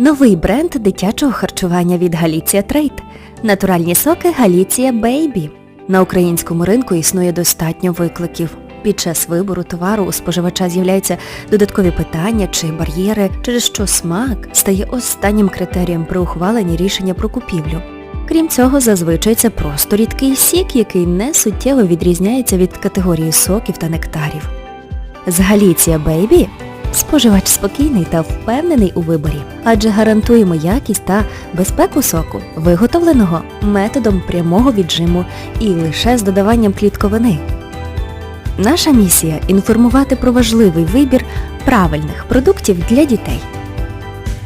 Новий бренд дитячого харчування від Галіція Трейд. Натуральні соки Галіція Бейбі. На українському ринку існує достатньо викликів. Під час вибору товару у споживача з'являються додаткові питання чи бар'єри, через що смак стає останнім критерієм при ухваленні рішення про купівлю. Крім цього, зазвичай це просто рідкий сік, який не суттєво відрізняється від категорії соків та нектарів. З Галіція Бейбі споживач спокійний та впевнений у виборі, адже гарантуємо якість та безпеку соку, виготовленого методом прямого віджиму і лише з додаванням клітковини. Наша місія – інформувати про важливий вибір правильних продуктів для дітей.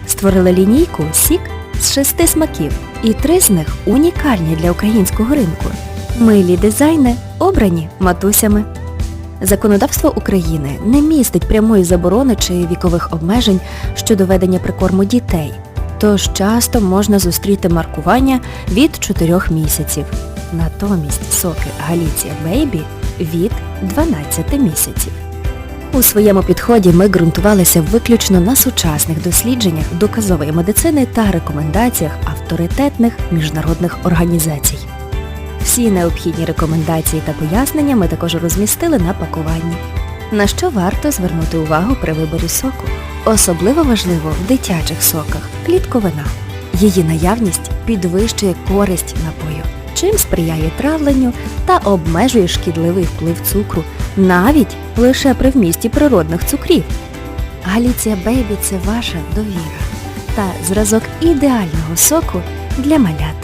Створили лінійку «Сік» з шести смаків, і три з них унікальні для українського ринку. Милі дизайни обрані матусями. Законодавство України не містить прямої заборони чи вікових обмежень щодо ведення прикорму дітей, тож часто можна зустріти маркування від 4 місяців. Натомість соки Галіція Бейбі від 12 місяців. У своєму підході ми ґрунтувалися виключно на сучасних дослідженнях доказової медицини та рекомендаціях авторитетних міжнародних організацій. Всі необхідні рекомендації та пояснення ми також розмістили на пакуванні. На що варто звернути увагу при виборі соку? Особливо важливо в дитячих соках клітковина. Її наявність підвищує користь напою, чим сприяє травленню та обмежує шкідливий вплив цукру, навіть лише при вмісті природних цукрів. Галіція Бейбі – це ваша довіра та зразок ідеального соку для малят.